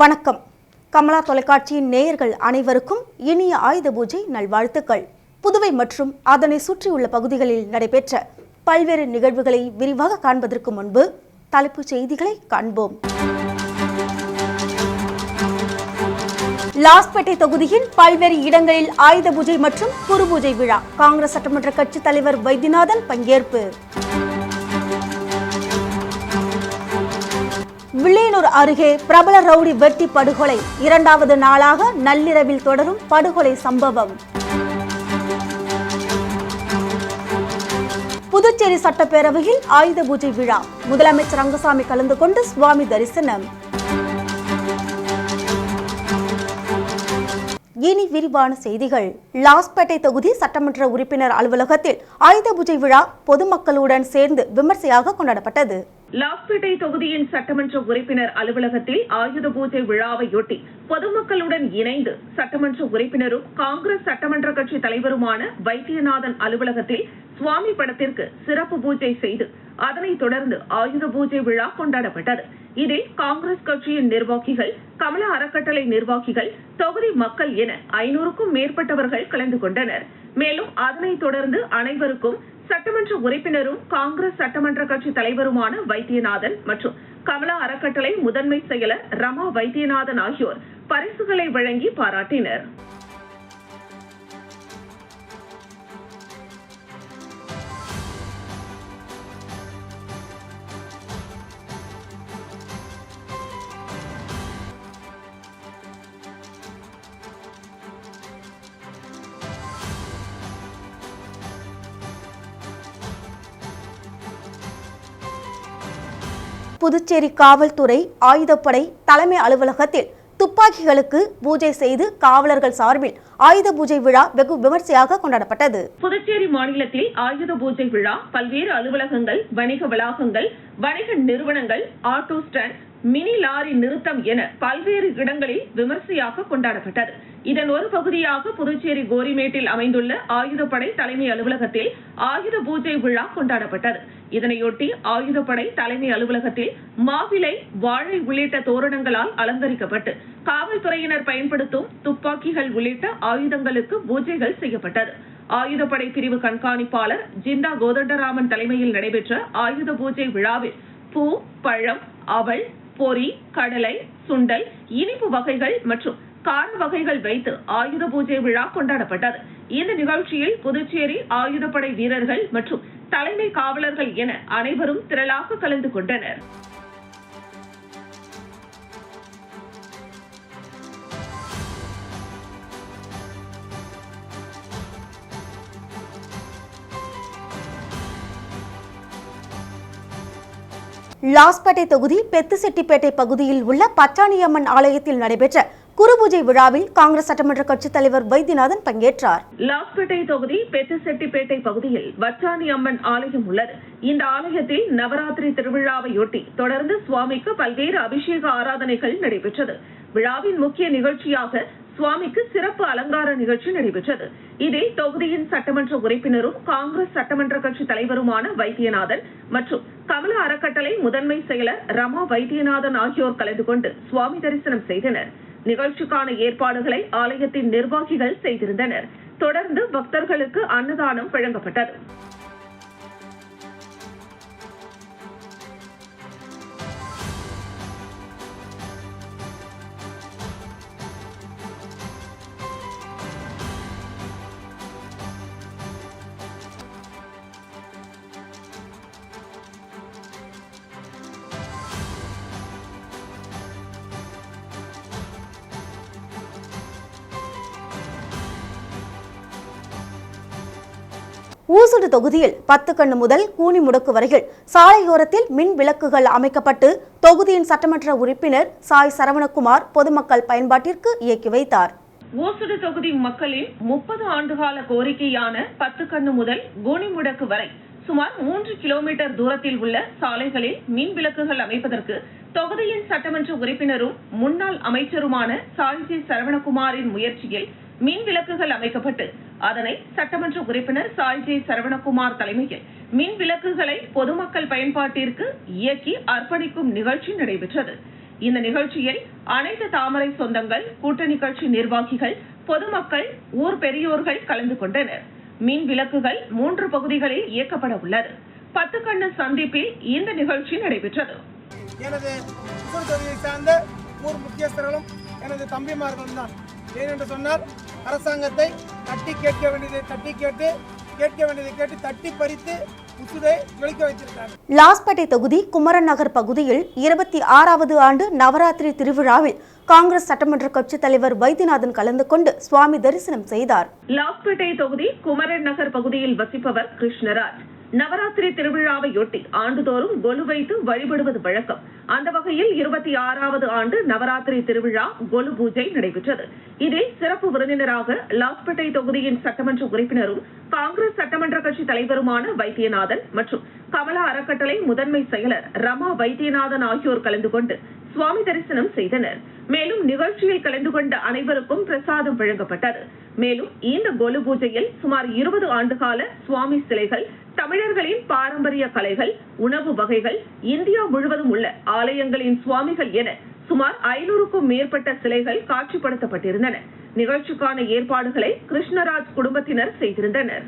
வணக்கம். கமலா தொலைக்காட்சியின் நேயர்கள் அனைவருக்கும் இனிய ஆயுத பூஜை நல்வாழ்த்துக்கள். புதுவை மற்றும் அதனை சுற்றியுள்ள பகுதிகளில் நடைபெற்ற பல்வேறு நிகழ்வுகளை விரிவாக காண்பதற்கு முன்பு தலைப்புச் செய்திகளை காண்போம். லாஸ்பேட்டை தொகுதியின் பல்வேறு இடங்களில் ஆயுத பூஜை மற்றும் குரு பூஜை விழா. காங்கிரஸ் சட்டமன்ற கட்சித் தலைவர் வைத்தியநாதன் பங்கேற்பு. வில்லியனூர் அருகே பிரபல ரவுடி வெட்டி படுகொலை. இரண்டாவது நாளாக நள்ளிரவில் தொடரும் படுகொலை சம்பவம். புதுச்சேரி சட்டப்பேரவையில் ஆயுத பூஜை விழா. முதலமைச்சர் ரங்கசாமி கலந்து கொண்டு சுவாமி தரிசனம். இனி விரிவான செய்திகள். லாஸ்பேட்டை தொகுதி சட்டமன்ற உறுப்பினர் அலுவலகத்தில் ஆயுத பூஜை விழா பொதுமக்களுடன் சேர்ந்து விமர்சையாக கொண்டாடப்பட்டது. லாஸ்பேட்டை தொகுதியின் சட்டமன்ற உறுப்பினர் அலுவலகத்தில் ஆயுத பூஜை விழாவையொட்டி பொதுமக்களுடன் இணைந்து சட்டமன்ற உறுப்பினரும் காங்கிரஸ் சட்டமன்ற கட்சி தலைவருமான வைத்தியநாதன் அலுவலகத்தில் சுவாமி படத்திற்கு சிறப்பு பூஜை செய்து அதனைத் தொடர்ந்து ஆயுத பூஜை விழா கொண்டாடப்பட்டது. இதில் காங்கிரஸ் கட்சியின் நிர்வாகிகள் கமல அறக்கட்டளை நிர்வாகிகள் தொகுதி மக்கள் என ஐநூறுக்கும் மேற்பட்டவர்கள் கலந்து கொண்டனர். மேலும் அதனைத் தொடர்ந்து அனைவருக்கும் சட்டமன்ற உறுப்பினரும் காங்கிரஸ் சட்டமன்ற கட்சி தலைவருமான வைத்தியநாதன் மற்றும் கமலா அறக்கட்டளை முதன்மை செயலர் ரமா வைத்தியநாதன் ஆகியோர் பரிசுகளை வழங்கி பாராட்டினர். புதுச்சேரி காவல்துறை ஆயுதப்படை தலைமை அலுவலகத்தில் துப்பாக்கிகளுக்கு பூஜை செய்து காவலர்கள் சார்பில் ஆயுத பூஜை விழா வெகு விமர்சையாக கொண்டாடப்பட்டது. புதுச்சேரி மாநிலத்தில் ஆயுத பூஜை விழா பல்வேறு அலுவலகங்கள் வணிக வளாகங்கள் வணிக நிறுவனங்கள் ஆட்டோ ஸ்டாண்ட் மினி லாரி நிறுத்தம் என பல்வேறு இடங்களில் விமர்சையாக கொண்டாடப்பட்டது. இதன் ஒரு பகுதியாக புதுச்சேரி கோரிமேட்டில் அமைந்துள்ள ஆயுதப்படை தலைமை அலுவலகத்தில் ஆயுத பூஜை விழா கொண்டாடப்பட்டது. இதனையொட்டி ஆயுதப்படை தலைமை அலுவலகத்தில் மாவிலை வாழை உள்ளிட்ட தோரணங்களால் அலங்கரிக்கப்பட்டு காவல்துறையினர் பயன்படுத்தும் துப்பாக்கிகள் உள்ளிட்ட ஆயுதங்களுக்கு பூஜைகள் செய்யப்பட்டது. ஆயுதப்படை பிரிவு கண்காணிப்பாளர் ஜிந்தா கோதண்டராமன் தலைமையில் நடைபெற்ற ஆயுத பூஜை விழாவில் பூ பழம் அவள் பொரி கடலை சுண்டல் இனிப்பு வகைகள் மற்றும் கார வகைகள் வைத்து ஆயுத பூஜை விழா கொண்டாடப்பட்டது. இந்த நிகழ்ச்சியில் புதுச்சேரி ஆயுதப்படை வீரர்கள் மற்றும் தலைமை காவலர்கள் என அனைவரும் திரளாக கலந்து கொண்டனர். லாஸ்பேட்டை தொகுதி பெத்துசெட்டிப்பேட்டை பகுதியில் உள்ள பச்சாணியம்மன் ஆலயத்தில் நடைபெற்ற குருபூஜை விழாவில் காங்கிரஸ் சட்டமன்ற கட்சித் தலைவர் வைத்தியநாதன் பங்கேற்றார். லாஸ்பேட்டை தொகுதி பெத்துசெட்டிப்பேட்டை பகுதியில் வச்சானி அம்மன் ஆலயம் உள்ளது. இந்த ஆலயத்தில் நவராத்திரி திருவிழாவையொட்டி தொடர்ந்து சுவாமிக்கு பல்வேறு அபிஷேக ஆராதனைகள் நடைபெற்றது. விழாவின் முக்கிய நிகழ்ச்சியாக சுவாமிக்கு சிறப்பு அலங்கார நிகழ்ச்சி நடைபெற்றது. இதில் தொகுதியின் சட்டமன்ற உறுப்பினரும் காங்கிரஸ் சட்டமன்ற கட்சி தலைவருமான வைத்தியநாதன் மற்றும் கமல அறக்கட்டளை முதன்மை செயலர் ரமா வைத்தியநாதன் ஆகியோர் கலந்து கொண்டு சுவாமி தரிசனம் செய்தனர். நிகழ்ச்சிக்கான ஏற்பாடுகளை ஆலயத்தின் நிர்வாகிகள் செய்திருந்தனர். தொடர்ந்து பக்தர்களுக்கு அன்னதானம் வழங்கப்பட்டது. ஊசுடு தொகுதியில் பத்து கண்ணு முதல் கூனி முடக்கு வரையில் சாலையோரத்தில் மின் விளக்குகள் அமைக்கப்பட்டு தொகுதியின் சட்டமன்ற உறுப்பினர் சாய் சரவணகுமார் பொதுமக்கள் பயன்பாட்டிற்கு இயக்கி வைத்தார். ஓசுடு தொகுதி மக்களின் முப்பது ஆண்டுகால கோரிக்கையான பத்து கண்ணு முதல் கோணிமுடக்கு வரை சுமார் மூன்று கிலோமீட்டர் தூரத்தில் உள்ள சாலைகளில் மின் விளக்குகள் அமைப்பதற்கு தொகுதியின் சட்டமன்ற உறுப்பினரும் முன்னாள் அமைச்சருமான சாய்ஜி சரவணகுமாரின் முயற்சியில் மின் விளக்குகள் அமைக்கப்பட்டு அதனை சட்டமன்ற உறுப்பினர் சாய்ஜி சரவணகுமார் தலைமையில் மின் விளக்குகளை பொதுமக்கள் பயன்பாட்டிற்கு இயக்கி அர்ப்பணிக்கும் நிகழ்ச்சி நடைபெற்றது. இந்த நிகழ்ச்சியில் அனைத்து தாமரை சொந்தங்கள் கூட்டணி கட்சி நிர்வாகிகள் பொதுமக்கள் ஊர் பெரியோர்கள் கலந்து கொண்டனர். மின் விளக்குகள் மூன்று பகுதிகளில் இயக்கப்பட உள்ளது. பத்து கண்ணு சந்திப்பில் இந்த நிகழ்ச்சி நடைபெற்றது. எனது சார்ந்த ஊர் முக்கியஸ்தர்களும் எனது தம்பிமார்களும் தான் ஏனென்று சொன்னால் அரசாங்கத்தை தட்டி கேட்க வேண்டியதை தட்டி கேட்டு கேட்க வேண்டியதை கேட்டு தட்டி பறித்து லாஸ்பேட்டை தொகுதி குமரன் நகர் பகுதியில் இருபத்தி ஆறாவது ஆண்டு நவராத்திரி திருவிழாவில் காங்கிரஸ் சட்டமன்ற கட்சித் தலைவர் வைத்தியநாதன் கலந்து கொண்டு சுவாமி தரிசனம் செய்தார். லாஸ்பேட்டை தொகுதி குமரன் நகர் பகுதியில் வசிப்பவர் கிருஷ்ணராஜ். நவராத்திரி திருவிழாவையொட்டி ஆண்டுதோறும் கொலு வைத்து வழிபடுவது வழக்கம். அந்த வகையில் இருபத்தி ஆறாவது ஆண்டு நவராத்திரி திருவிழா கொலு பூஜை நடைபெற்றது. இதில் சிறப்பு விருந்தினராக லாஸ்பேட்டை தொகுதியின் சட்டமன்ற உறுப்பினரும் காங்கிரஸ் சட்டமன்ற கட்சி தலைவருமான வைத்தியநாதன் மற்றும் கமலா அறக்கட்டளை முதன்மை செயலர் ரமா வைத்தியநாதன் ஆகியோர் கலந்து கொண்டு சுவாமி தரிசனம் செய்தனர். மேலும் நிகழ்ச்சியில் கலந்து கொண்ட அனைவருக்கும் பிரசாதம் வழங்கப்பட்டது. மேலும் இந்த கொலு பூஜையில் சுமார் இருபது ஆண்டுகால சுவாமி சிலைகள் தமிழர்களின் பாரம்பரிய கலைகள் உணவு வகைகள் இந்தியா முழுவதும் உள்ள ஆலயங்களின் சுவாமிகள் என சுமார் ஐநூறுக்கும் மேற்பட்ட சிலைகள் காட்சிப்படுத்தப்பட்டிருந்தன. நிகழ்ச்சிக்கான ஏற்பாடுகளை கிருஷ்ணராஜ் குடும்பத்தினர் செய்திருந்தனர்.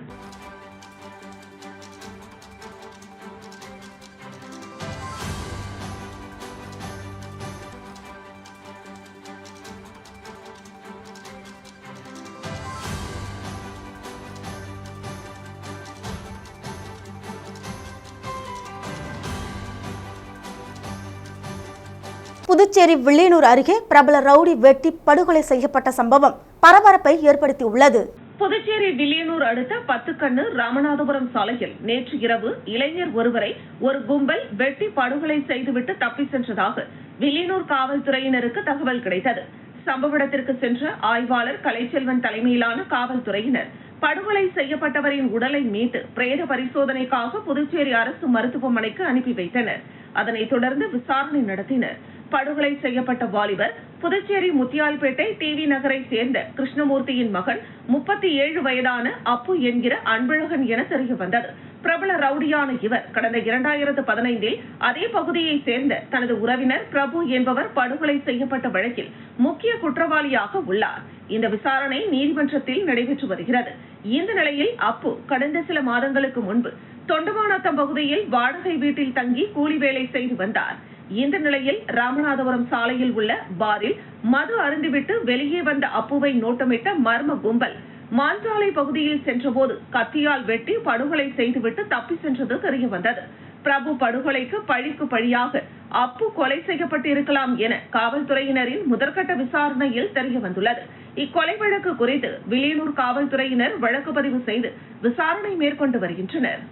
புதுச்சேரி வில்லியனூர் அருகே பிரபல ரவுடி வெட்டி படுகொலை செய்யப்பட்ட சம்பவம் பரபரப்பை ஏற்படுத்தியுள்ளது. புதுச்சேரி வில்லியனூர் அடுத்த பத்துக்கண்ணு ராமநாதபுரம் சாலையில் நேற்று இரவு இளைஞர் ஒருவரை ஒரு கும்பல் வெட்டி படுகொலை செய்துவிட்டு தப்பி சென்றதாக வில்லியனூர் காவல்துறையினருக்கு தகவல் கிடைத்தது. சம்பவ இடத்திற்கு சென்ற ஆய்வாளர் கலைச்செல்வன் தலைமையிலான காவல்துறையினர் படுகொலை செய்யப்பட்டவரின் உடலை மீட்டு பிரேத பரிசோதனைக்காக புதுச்சேரி அரசு மருத்துவமனைக்கு அனுப்பி வைத்தனர். அதனைத் தொடர்ந்து விசாரணை நடத்தினர். படுகொலை செய்யப்பட்ட வாலிபர் புதுச்சேரி முத்தியால்பேட்டை டிவி நகரை சேர்ந்த கிருஷ்ணமூர்த்தியின் மகன் முப்பத்தி ஏழு வயதான அப்பு என்கிற அன்பழகன் என தெரிய வந்தது. பிரபல ரவுடியான இவர் கடந்த இரண்டாயிரத்து பதினைந்தில் அதே பகுதியை சேர்ந்த தனது உறவினர் பிரபு என்பவர் படுகொலை செய்யப்பட்ட வழக்கில் முக்கிய குற்றவாளியாக உள்ளார். இந்த விசாரணை நீதிமன்றத்தில் நடைபெற்று வருகிறது. இந்த நிலையில் அப்பு கடந்த சில மாதங்களுக்கு முன்பு தொண்டமானத்தம் பகுதியில் வாடகை வீட்டில் தங்கி கூலி வேலை செய்து வந்தார். இந்த நிலையில் ராமநாதபுரம் சாலையில் உள்ள பாரில் மது அருந்திவிட்டு வெளியே வந்த அப்புவை நோட்டமிட்ட மர்ம கும்பல் மாஞ்சாலை பகுதியில் சென்றபோது கத்தியால் வெட்டி படுகொலை செய்துவிட்டு தப்பி சென்றது தெரிய வந்தது. பிரபு படுகொலைக்கு பழிக்கு பழியாக அப்பு கொலை செய்யப்பட்டிருக்கலாம் என காவல்துறையினரின் முதற்கட்ட விசாரணையில் தெரிய வந்துள்ளது. இக்கொலை வழக்கு குறித்து வில்லியனூர் காவல்துறையினர் வழக்கு பதிவு செய்து விசாரணை மேற்கொண்டு வருகின்றனர்.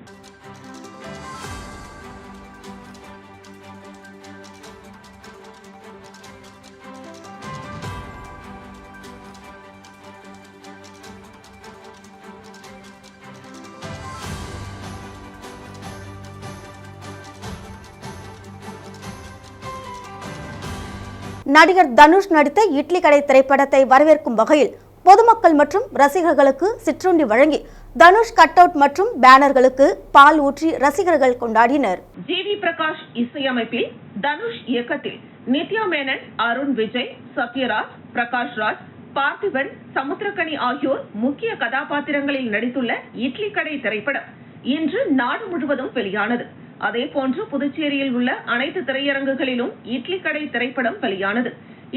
நடிகர் தனுஷ் நடித்த இட்லி கடை திரைப்படத்தை வரவேற்கும் வகையில் பொதுமக்கள் மற்றும் ரசிகர்களுக்கு சிற்றுண்டி வழங்கி தனுஷ் கட் அவுட் மற்றும் பேனர்களுக்கு பால் ஊற்றி ரசிகர்கள் கொண்டாடினர். ஜி வி பிரகாஷ் இசையமைப்பில் தனுஷ் இயக்கத்தில் நித்யா மேனன் அருண் விஜய் சத்யராஜ் பிரகாஷ் ராஜ் பார்த்திபன் சமுத்திரக்கனி ஆகியோர் முக்கிய கதாபாத்திரங்களில் நடித்துள்ள இட்லி கடை திரைப்படம் இன்று நாடு முழுவதும் வெளியானது. அதே போன்று புதுச்சேரியில் உள்ள அனைத்து திரையரங்குகளிலும் இட்லி கடை திரைப்படம் வெளியானது.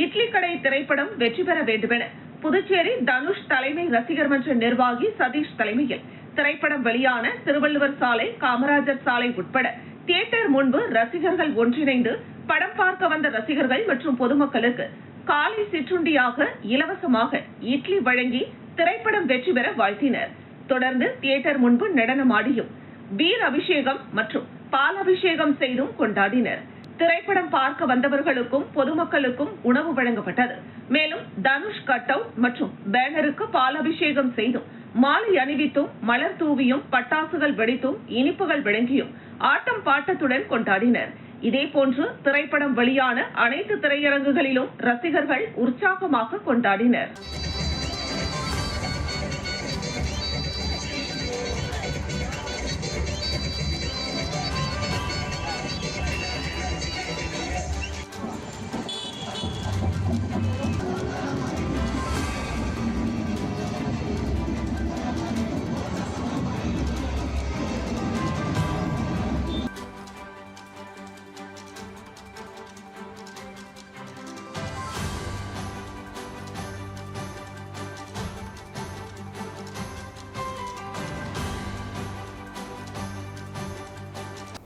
இட்லி கடை திரைப்படம் வெற்றி பெற வேண்டுமென புதுச்சேரி தனுஷ் தலைமை ரசிகர் மன்ற நிர்வாகி சதீஷ் தலைமையில் திரைப்படம் வெளியான திருவள்ளுவர் சாலை காமராஜர் சாலை உட்பட தியேட்டர் முன்பு ரசிகர்கள் ஒன்றிணைந்து படம் பார்க்க வந்த ரசிகர்கள் மற்றும் பொதுமக்களுக்கு காலை சிற்றுண்டியாக இலவசமாக இட்லி வழங்கி திரைப்படம் வெற்றி பெற வாழ்த்தினர். தொடர்ந்து தியேட்டர் முன்பு நடனமாடியும் பீர் அபிஷேகம் மற்றும் பால் அபிஷேகம் செய்தும் கொண்டாடினர். திரைப்படம் பார்க்க வந்தவர்களுக்கும் பொதுமக்களுக்கும் உணவு வழங்கப்பட்டது. மேலும் தனுஷ் கட் அவுட் மற்றும் பேனருக்கு பால் அபிஷேகம் செய்தும் மாலை அணிவித்தும் மலர் தூவியும் பட்டாசுகள் வெடித்தும் இனிப்புகள் வழங்கியும் ஆட்டம் பாட்டத்துடன் கொண்டாடினர். இதேபோன்று திரைப்படம் வெளியான அனைத்து திரையரங்குகளிலும் ரசிகர்கள் உற்சாகமாக கொண்டாடினர்.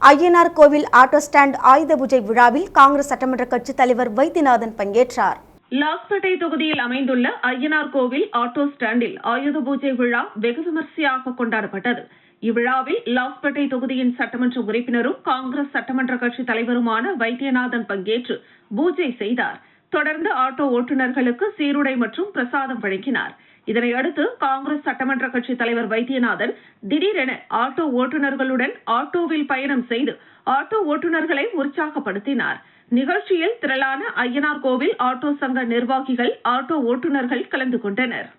ஐயனார் கோவில் ஆட்டோ ஸ்டாண்ட் ஆயுத பூஜை விழாவில் காங்கிரஸ் சட்டமன்ற கட்சித் தலைவர் வைத்தியநாதன் பங்கேற்றார். லாஸ்பேட்டை தொகுதியில் அமைந்துள்ள ஐயனார் கோவில் ஆட்டோ ஸ்டாண்டில் ஆயுத பூஜை விழா வெகு விமர்சையாக கொண்டாடப்பட்டது. இவ்விழாவில் லாஸ்பேட்டை தொகுதியின் சட்டமன்ற உறுப்பினரும் காங்கிரஸ் சட்டமன்ற கட்சி தலைவருமான வைத்தியநாதன் பங்கேற்று பூஜை செய்தார். தொடர்ந்து ஆட்டோ ஓட்டுநர்களுக்கு சீருடை மற்றும் பிரசாதம் வழங்கினாா் இதனையடுத்து காங்கிரஸ் சட்டமன்ற கட்சி தலைவர் வைத்தியநாதன் திடீரென ஆட்டோ ஓட்டுநர்களுடன் ஆட்டோவில் பயணம் செய்து ஆட்டோ ஓட்டுநர்களை உற்சாகப்படுத்தினார். நிகழ்ச்சியில் திரளான ஐயனார் கோவில் ஆட்டோ சங்க நிர்வாகிகள் ஆட்டோ ஓட்டுநர்கள் கலந்து கொண்டனர்.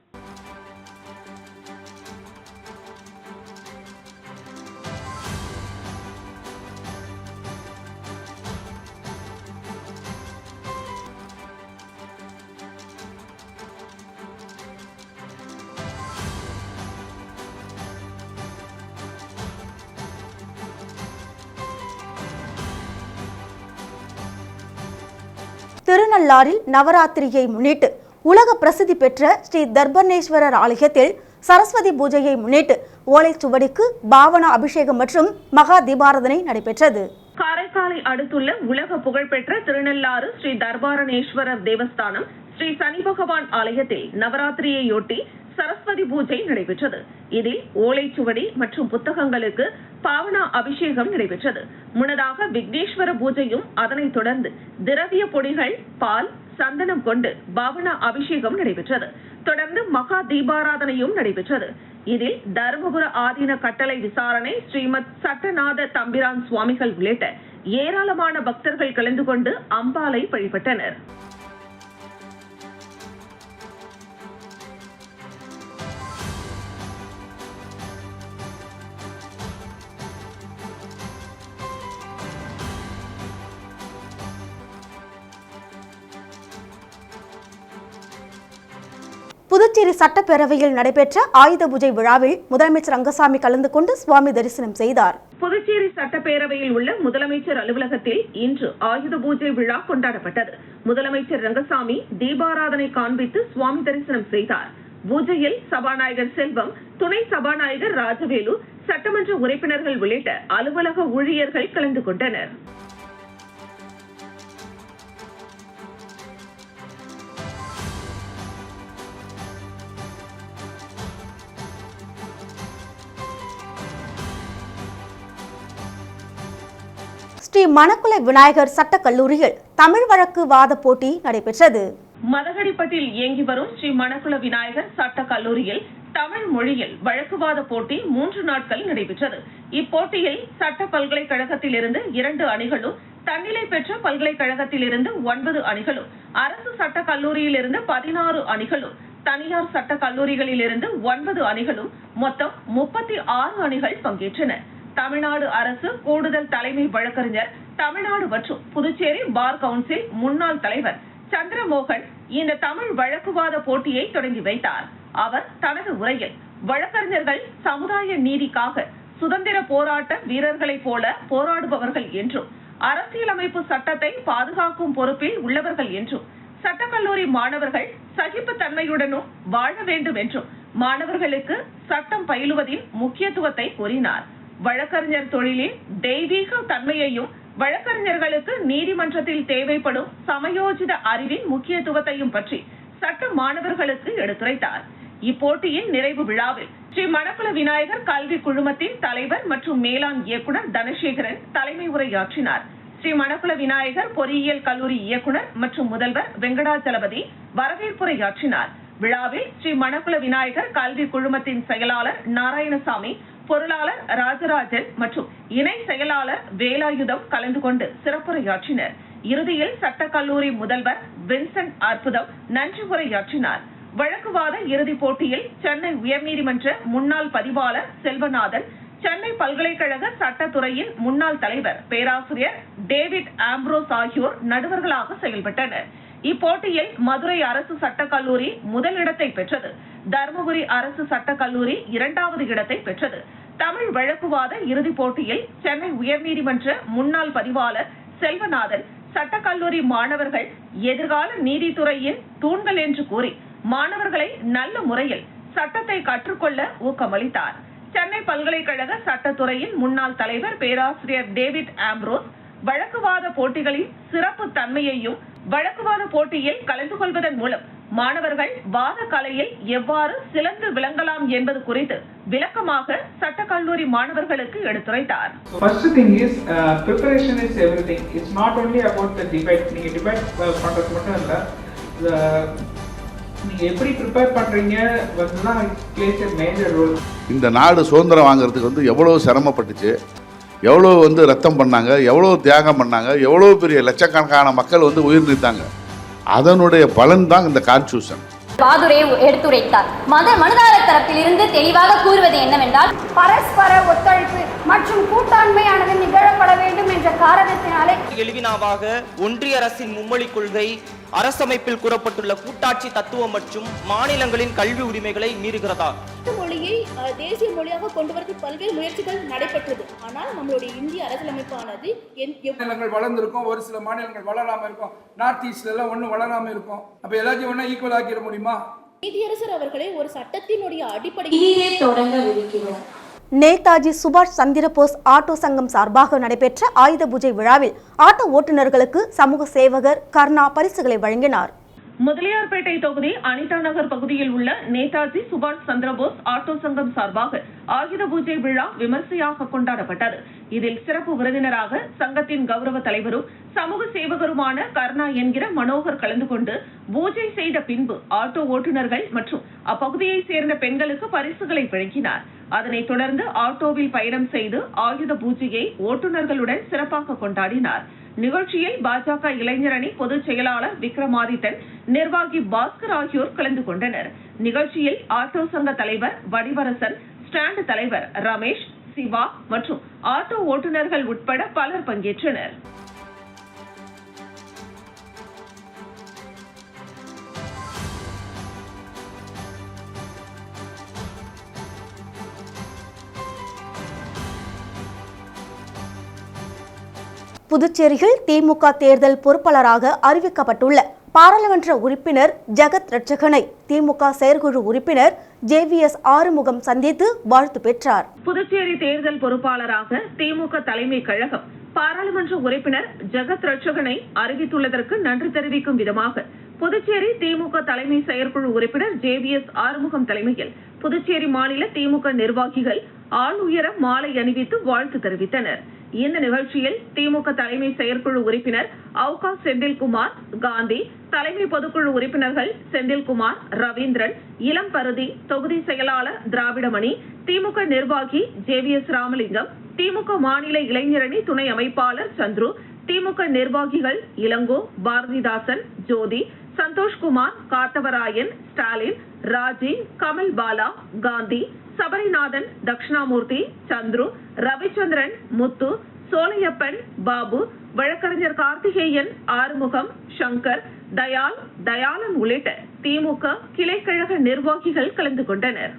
திருநள்ளாறில் நவராத்திரியை முன்னிட்டு உலக பிரசித்தி பெற்ற ஸ்ரீ தர்பணேஸ்வரர் ஆலயத்தில் சரஸ்வதி பூஜையை முன்னிட்டு ஓலைச்சுவடிக்கு பாவனா அபிஷேகம் மற்றும் மகா தீபாரதனை நடைபெற்றது. காரைக்காலை அடுத்துள்ள உலக புகழ்பெற்ற திருநள்ளாறு ஸ்ரீ தர்பாரணேஸ்வரர் தேவஸ்தானம் ஸ்ரீ சனி பகவான் ஆலயத்தில் நவராத்திரியையொட்டி சரஸ்வதி பூஜை நடைபெற்றது. இதில் ஓலைச்சுவடி மற்றும் புத்தகங்களுக்கு பாவனா அபிஷேகம் நடைபெற்றது. முன்னதாக விக்னேஸ்வர பூஜையும் அதனைத் தொடர்ந்து திரவிய பொடிகள் பால் சந்தனம் கொண்டு பாவனா அபிஷேகம் நடைபெற்றது. தொடர்ந்து மகா தீபாராதனையும் நடைபெற்றது. இதில் தருமபுர ஆதீன கட்டளை விசாரணை ஸ்ரீமத் சட்டநாத தம்பிரான் சுவாமிகள் உள்ளிட்ட ஏராளமான பக்தர்கள் கலந்து கொண்டு அம்பாலை வழிபட்டனர் புதுச்சேரி சட்டப்பேரவையில் நடைபெற்ற ஆயுத பூஜை விழாவில் முதலமைச்சர் ரங்கசாமி கலந்து கொண்டு சுவாமி தரிசனம் செய்தார். புதுச்சேரி சட்டப்பேரவையில் உள்ள முதலமைச்சர் அலுவலகத்தில் இன்று ஆயுத பூஜை விழா கொண்டாடப்பட்டது. முதலமைச்சர் ரங்கசாமி தீபாராதனை காண்பித்து சுவாமி தரிசனம் செய்தார். பூஜையில் சபாநாயகர் செல்வம் துணை சபாநாயகர் ராஜவேலு சட்டமன்ற உறுப்பினர்கள் உள்ளிட்ட அலுவலக ஊழியர்கள் கலந்து கொண்டனர். ஸ்ரீ மணக்குலை விநாயகர் சட்டக் கல்லூரியில் தமிழ் வழக்கு வாத போட்டி நடைபெற்றது. மதகடிப்பட்டில் இயங்கி வரும் ஸ்ரீ மணக்குல விநாயகர் சட்டக்கல்லூரியில் தமிழ் மொழியில் வழக்குவாத போட்டி மூன்று நாட்கள் நடைபெற்றது. இப்போட்டியில் சட்ட பல்கலைக்கழகத்தில் இருந்து இரண்டு அணிகளும் தன்னிலை பெற்ற பல்கலைக்கழகத்தில் இருந்து ஒன்பது அணிகளும் அரசு சட்ட கல்லூரியில் இருந்து பதினாறு அணிகளும் தனியார் சட்ட கல்லூரிகளில் இருந்து ஒன்பது அணிகளும் மொத்தம் முப்பத்தி ஆறு அணிகள் பங்கேற்றன. தமிழ்நாடு அரசு கூடுதல் தலைமை வழக்கறிஞர் தமிழ்நாடு மற்றும் புதுச்சேரி பார் கவுன்சில் முன்னாள் தலைவர் சந்திரமோகன் இந்த தமிழ் வழக்குவாத போட்டியை தொடங்கி வைத்தார். அவர் தனது உரையில் வழக்கறிஞர்கள் சமுதாய நீதிக்காக சுதந்திர போராட்ட வீரர்களைப் போல போராடுபவர்கள் என்றும் அரசியலமைப்பு சட்டத்தை பாதுகாக்கும் பொறுப்பில் உள்ளவர்கள் என்றும் சட்டக்கல்லூரி மாணவர்கள் சகிப்பு தன்மையுடனும் வாழ வேண்டும் என்றும் மாணவர்களுக்கு சட்டம் பயிலுவதின் முக்கியத்துவத்தை கூறினார். வழக்கறிஞர் தொழிலின் தெய்வீக தன்மையையும் வழக்கறிஞர்களுக்கு நீதிமன்றத்தில் தேவைப்படும் சமயோஜித அறிவின் முக்கியத்துவத்தையும் பற்றி சட்ட மாணவர்களுக்கு எடுத்துரைத்தார். இப்போட்டியின் நிறைவு விழாவில் ஸ்ரீ மணக்குள விநாயகர் கல்வி குழுமத்தின் தலைவர் மற்றும் மேலாண் இயக்குனர் தனசேகரன் தலைமை உரையாற்றினார். ஸ்ரீ மணக்குள விநாயகர் பொறியியல் கல்லூரி இயக்குனர் மற்றும் முதல்வர் வெங்கடாச்சலபதி வரவேற்புரையாற்றினார். விழாவில் ஸ்ரீ மணக்குள விநாயகர் கல்வி குழுமத்தின் செயலாளர் நாராயணசாமி பொருளாளர் ராஜராஜன் மற்றும் இணை செயலாளர் வேலாயுதம் கலந்து கொண்டு சிறப்புரையாற்றினர். இறுதியில் சட்டக்கல்லூரி முதல்வர் வின்சென்ட் அற்புதம் நன்றி உரையாற்றினார். வழக்குவாத இறுதிப் போட்டியில் சென்னை உயர்நீதிமன்ற முன்னாள் பதிவாளர் செல்வநாதன் சென்னை பல்கலைக்கழக சட்டத்துறையின் முன்னாள் தலைவர் பேராசிரியர் டேவிட் ஆம்ப்ரோஸ் ஆகியோர் நடுவர்களாக செயல்பட்டனர். இப்போட்டியில் மதுரை அரசு சட்டக் கல்லூரி முதலிடத்தை பெற்றது. தருமபுரி அரசு சட்டக் கல்லூரி இரண்டாவது இடத்தை பெற்றது. தமிழ் வழக்குவாத இறுதிப் போட்டியில் சென்னை உயர்நீதிமன்ற முன்னாள் பதிவாளர் செல்வநாதன் சட்டக்கல்லூரி மாணவர்கள் எதிர்கால நீதித்துறையின் தூண்கள் என்று கூறி மாணவர்களை நல்ல முறையில் சட்டத்தை கற்றுக்கொள்ள ஊக்கமளித்தார். சென்னை பல்கலைக்கழக சட்டத்துறையின் முன்னாள் தலைவர் பேராசிரியர் டேவிட் ஆம்ப்ரோஸ் வழக்குவாத போட்டிகளின் சிறப்பு தன்மையையும் வழக்குவாத போட்டியில் கலந்து கொள்வதன் மூலம் மாணவர்கள் வாத கலையில் எவ்வாறு சிறந்து விளங்கலாம் என்பது குறித்து விளக்கமாக சட்டக்கல்லூரி மாணவர்களுக்கு எடுத்துரைத்தார் thing is uh, preparation is everything. It's not only about the debate. நீங்க debate uh, பண்றது மட்டும் இல்ல நீங்க எப்படி ப்ரிப்பேர் பண்றீங்க வந்து தான் பிளேஸ் மேஜர் ரோல் இந்த நாடு சுதந்திரம் வாங்குறதுக்கு வந்து எவ்வளோ சிரமப்பட்டுச்சு எவ்வளோ வந்து ரத்தம் பண்ணாங்க எவ்வளோ தியாகம் பண்ணாங்க எவ்வளோ பெரிய லட்சக்கணக்கான மக்கள் வந்து உயிர் நீத்தாங்க அதனுடைய பலன் தான் இந்த கான்ஸ்டியூஷன் பாதுரை எடுத்துரைத்தார். மத மனுதார தரப்பில் இருந்து தெளிவாக கூறுவது என்னவென்றால் பரஸ்பர ஒத்துழைப்பு மற்றும் கூட்டாண்மையானது நிகழப்பட வேண்டும் என்ற காரணத்தினாலே எழுவினாவாக ஒன்றிய அரசின் மும்மொழி கொள்கை அரசமைப்பில் கூறப்பட்டுள்ள கூட்டாட்சி தத்துவம் மற்றும் மாநிலங்களின் கல்வி உரிமைகளை மீறுகிறதா? மொழியை தேசிய மொழியாக கொண்டு வரது பல்வேறு முயற்சிகள் நடைபெற்றது. ஆனால் நம்மளுடைய இந்திய அரசியலமைப்பானது மாநிலங்கள் வளர்ந்துருக்கும் ஒரு சில மாநிலங்கள் வளராம இருக்கும். நார்த் ஈஸ்ட்ல எல்லாம் ஒன்றும் வளராம இருக்கும். அப்ப எல்லாத்தையும் ஒன்றா ஈக்குவல் ஆக்கிட முடியுமா? நீதியரசர் அவர்களை ஒரு சட்டத்தினுடைய அடிப்படையில் நேதாஜி சுபாஷ் சந்திரபோஸ் ஆட்டோ சங்கம் சார்பாக நடைபெற்ற ஆயுத பூஜை விழாவில் ஆட்டோ ஓட்டுநர்களுக்கு சமூக சேவகர் கர்ணா பரிசுகளை வழங்கினார். முதலியார்பேட்டை தொகுதி அனிதா நகர் பகுதியில் உள்ள நேதாஜி சுபாஷ் சந்திரபோஸ் ஆட்டோ சங்கம் சார்பாக ஆயுத பூஜை விழா விமர்சையாக கொண்டாடப்பட்டது. இதில் சிறப்பு விருந்தினராக சங்கத்தின் கௌரவ தலைவரும் சமூக சேவகருமான கர்ணா என்கிற மனோகர் கலந்து கொண்டு பூஜை செய்த பின்பு ஆட்டோ ஓட்டுநர்கள் மற்றும் அப்பகுதியை சேர்ந்த பெண்களுக்கு பரிசுகளை வழங்கினார். அதனைத் தொடர்ந்து ஆட்டோவில் பயணம் செய்து ஆயுத பூஜையை ஓட்டுநர்களுடன் சிறப்பாக கொண்டாடினார். நிகழ்ச்சியில் பாஜக இளைஞரணி பொதுச் செயலாளர் விக்ரமாதித்தன் நிர்வாகி பாஸ்கர் ஆகியோர் கலந்து கொண்டனர். நிகழ்ச்சியில் ஆட்டோ சங்க தலைவர் வடிவரசன் ஸ்டாண்ட் தலைவர் ரமேஷ் சிவா மற்றும் ஆட்டோ ஓட்டுநர்கள் உட்பட பலர் பங்கேற்றனர். புதுச்சேரியில் திமுக தேர்தல் பொறுப்பாளராக அறிவிக்கப்பட்டுள்ள பாராளுமன்ற உறுப்பினர் ஜெகத் ரட்சகனை திமுக செயற்குழு உறுப்பினர் ஜேவிஎஸ் ஆறுமுகம் சந்தித்து வாழ்த்து பெற்றார். புதுச்சேரி தேர்தல் பொறுப்பாளராக திமுக தலைமை கழகம் பாராளுமன்ற உறுப்பினர் ஜெகத் ரட்சகனை அறிவித்துள்ளதற்கு நன்றி தெரிவிக்கும் விதமாக புதுச்சேரி திமுக தலைமை செயற்குழு உறுப்பினர் ஜேவிஎஸ் ஆறுமுகம் தலைமையில் புதுச்சேரி மாநில திமுக நிர்வாகிகள் ஆள் உயர மாலை அணிவித்து வாழ்த்து தெரிவித்தனர். இந்த நிகழ்ச்சியில் திமுக தலைமை செயற்குழு உறுப்பினர் அவுகா செந்தில்குமார் காந்தி தலைமை பொதுக்குழு உறுப்பினர்கள் செந்தில்குமார் ரவீந்திரன் இளம் பருதி தொகுதி செயலாளர் திராவிடமணி திமுக நிர்வாகி J V S Ramalingam DMK மாநில இளைஞரணி துணை அமைப்பாளர் சந்துரு திமுக நிர்வாகிகள் இளங்கோ பாரதிதாசன் ஜோதி சந்தோஷ்குமார் காத்தவராயன் ஸ்டாலின் ராஜீவ் கமல் பாலா காந்தி சபரிநாதன் தட்சிணாமூர்த்தி சந்துரு ரவிச்சந்திரன் முத்து சோலையப்பன் பாபு வழக்கறிஞர் கார்த்திகேயன் ஆறுமுகம் சங்கர் தயால் தயாளன் உள்ளிட்ட திமுக கிளைக்கழக நிர்வாகிகள் கலந்து கொண்டனர்.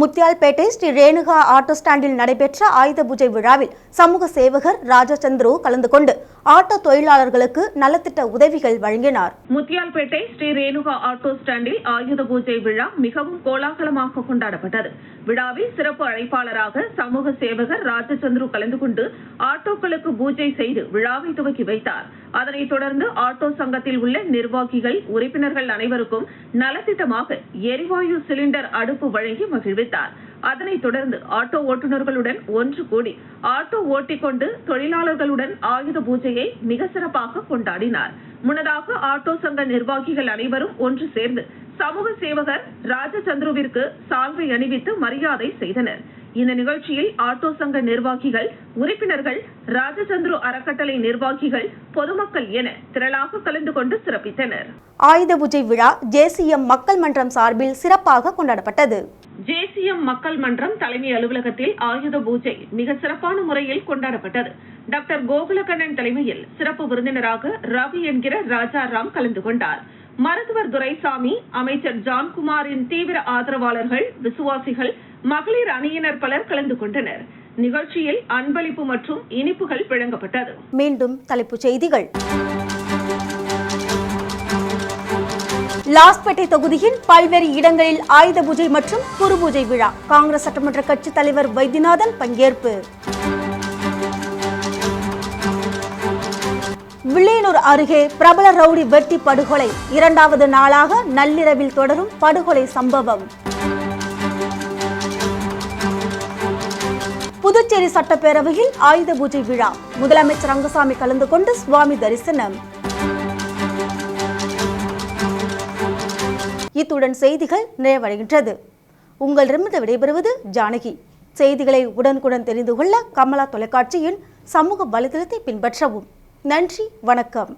முத்தியால்பேட்டை ஸ்ரீ ரேணுகா ஆட்டோ ஸ்டாண்டில் நடைபெற்ற ஆயுத பூஜை விழாவில் சமூக சேவகர் ராஜச்சந்திரு கலந்து கொண்டு ஆட்டோ தொழிலாளர்களுக்கு நலத்திட்ட உதவிகள் வழங்கினார். முத்தியால்பேட்டை ஸ்ரீ ரேணுகா ஆட்டோ ஸ்டாண்டில் ஆயுத பூஜை விழா மிகவும் கோலாகலமாக கொண்டாடப்பட்டது. விழாவில் சிறப்பு அழைப்பாளராக சமூக சேவகர் ராஜச்சந்திரு கலந்து கொண்டு ஆட்டோக்களுக்கு பூஜை செய்து விழாவை துவக்கி வைத்தார். அதனைத் தொடர்ந்து ஆட்டோ சங்கத்தில் உள்ள நிர்வாகிகள் உறுப்பினர்கள் அனைவருக்கும் நலத்திட்டமாக எரிவாயு சிலிண்டர் அடுப்பு வழங்கி மகிழ்வித்தார். அதனைத் தொடர்ந்து ஆட்டோ ஓட்டுநர்களுடன் ஒன்று கூடி ஆட்டோ ஓட்டிக்கொண்டு தொழிலாளர்களுடன் ஆயுத பூஜையை மிக சிறப்பாக கொண்டாடினார். முன்னதாக ஆட்டோ சங்க நிர்வாகிகள் அனைவரும் ஒன்று சேர்ந்து சமூக சேவகர் ராஜச்சந்திருவிற்கு சால்வை அணிவித்து மரியாதை செய்தனர். இந்த நிகழ்ச்சியில் ஆட்டோ சங்க நிர்வாகிகள் உறுப்பினர்கள் ராஜச்சந்திரு அறக்கட்டளை நிர்வாகிகள் பொதுமக்கள் என திரளாக கலந்து கொண்டு சிறப்பித்தனர். ஆயுத பூஜை விழா ஜேசிஎம் மக்கள் மன்றம் சார்பில் சிறப்பாக கொண்டாடப்பட்டது. ஜேசிஎம் மக்கள் மன்றம் தலைமை அலுவலகத்தில் ஆயுத பூஜை மிக சிறப்பான முறையில் கொண்டாடப்பட்டது. டாக்டர் கோகுலகண்ணன் தலைமையில் சிறப்பு விருந்தினராக ரவி என்கிற ராஜாராம் கலந்து கொண்டார். மருத்துவர் துரைசாமி அமைச்சர் ஜான்குமாரின் தீவிர ஆதரவாளர்கள் விசுவாசிகள் மகளிர் அணியினர் பலர் கலந்து கொண்டனர். நிகழ்ச்சியில் அன்பளிப்பு மற்றும் இனிப்புகள் வழங்கப்பட்டது. மீண்டும் தலைப்புச் செய்திகள். லாஸ்பேட்டை தொகுதியின் பல்வேறு இடங்களில் ஆயுத பூஜை மற்றும் குரு பூஜை விழா. காங்கிரஸ் சட்டமன்ற கட்சித் தலைவர் வைத்தியநாதன் பங்கேற்பு. வில்லியனூர் அருகே பிரபல ரவுடி வெட்டி படுகொலை. இரண்டாவது நாளாக நள்ளிரவில் தொடரும் படுகொலை சம்பவம். புதுச்சேரி சட்டப்பேரவையில் ஆயுத பூஜை விழா. முதலமைச்சர் ரங்கசாமி கலந்து கொண்டு சுவாமி தரிசனம். இத்துடன் செய்திகள் நிறைவடைகின்றது. உங்களிடமிருந்து விடைபெறுவது ஜானகி. செய்திகளை உடனுக்குடன் தெரிந்து கொள்ள கமலா தொலைக்காட்சியின் சமூக வலைதளத்தை பின்பற்றவும். நன்றி வணக்கம்.